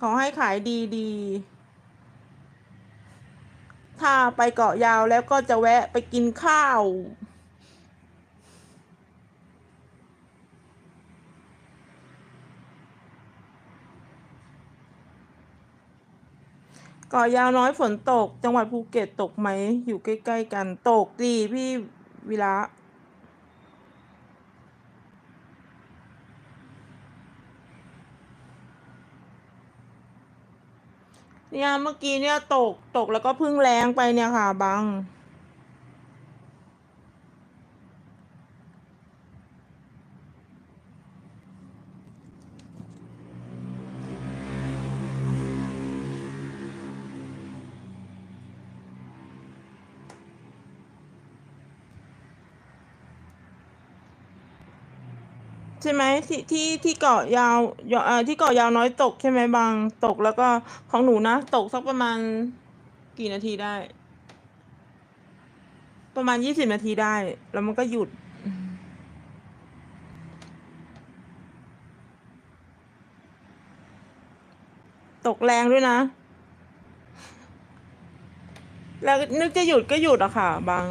ขอให้ขายดีดีถ้าไปเกาะยาวแล้วก็จะแวะไปกินข้าว เกาะยาวน้อยฝนตก จังหวัดภูเก็ตตกไหม อยู่ใกล้ ๆ กันตกดีพี่วิระ เนี่ยเมื่อกี้เนี่ยตกตกแล้วก็พึ่งแรงไปเนี่ยค่ะบัง ใช่ไหมที่ที่ที่เกาะยาวยเอ่อที่เกาะยาวน้อยตกใช่ไหมบางตกแล้วก็ของหนูนะ ตกสักประมาณกี่นาทีได้ ประมาณยี่สิบนาทีได้ แล้วมันก็หยุด ตกแรงด้วยนะ แล้วนึกจะหยุดก็หยุดอะค่ะ บาง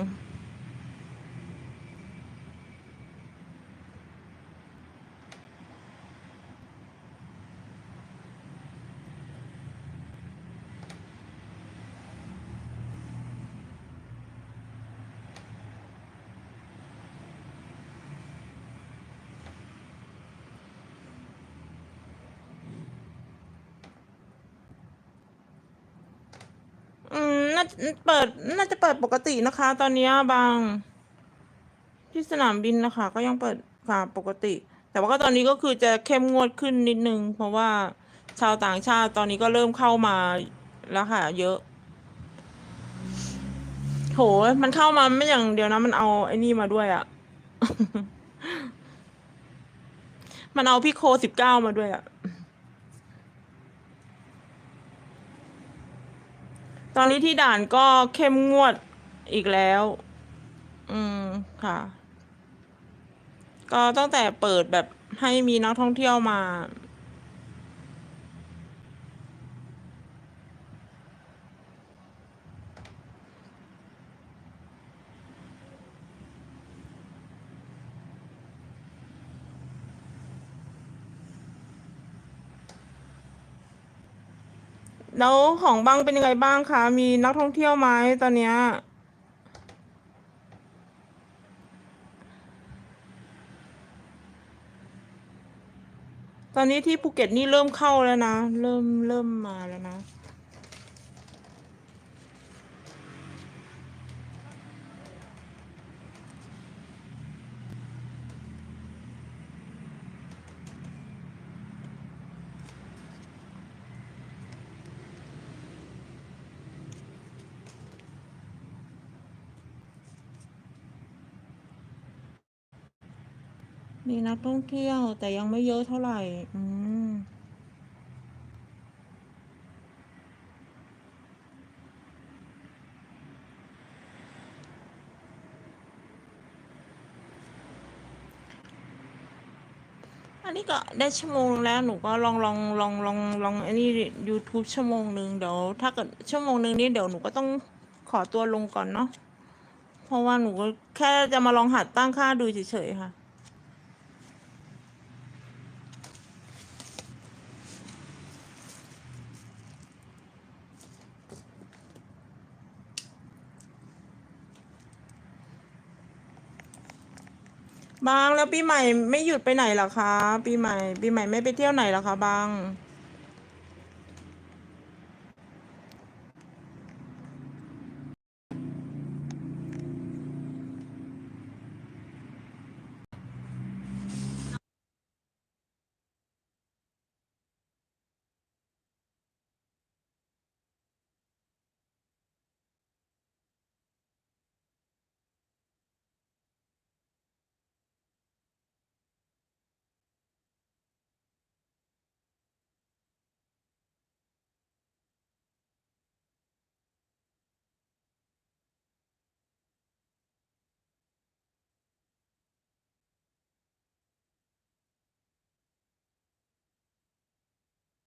อืม น่าเปิด น่าจะเปิดปกตินะคะ ตอนนี้บาง ที่สนามบินนะคะ ก็ยังเปิดค่ะปกติ แต่ว่าก็ตอนนี้ก็คือจะเข้มงวดขึ้นนิดนึง เพราะว่าชาวต่างชาติตอนนี้ก็เริ่มเข้ามาแล้วค่ะ เยอะ โห มันเข้ามาไม่อย่างเดียวนะ มันเอาไอ้นี่มาด้วยอะมันเอาพี่โคสิบเก้ามาด้วยอะ ตอนนี้ที่ด่านก็เข้มงวดอีกแล้ว อืมค่ะ ก็ตั้งแต่เปิดแบบให้มีนักท่องเที่ยวมา แล้วของบางเป็นยังไงบ้างคะ มีนักท่องเที่ยวไหมตอนเนี้ย ตอนนี้ที่ภูเก็ตนี่เริ่มเข้าแล้วนะ เริ่มเริ่มมาแล้วนะ มีนักท่องเที่ยว แต่ยังไม่เยอะเท่าไหร่ อืม อันนี้ก็ได้ชั่วโมงแล้วหนูก็ลองลองลองลองลองอันนี้ YouTube ชั่วโมงหนึ่งเดี๋ยวถ้าเกิดชั่วโมงหนึ่งนี้เดี๋ยวหนูก็ต้องขอตัวลงก่อนเนาะเพราะว่าหนูก็แค่จะมาลองหัดตั้งค่าดูเฉยๆค่ะ บางแล้วปีใหม่ไม่หยุดไปไหนเหรอคะ ปีใหม่ ปีใหม่ไม่ไปเที่ยวไหนเหรอคะบาง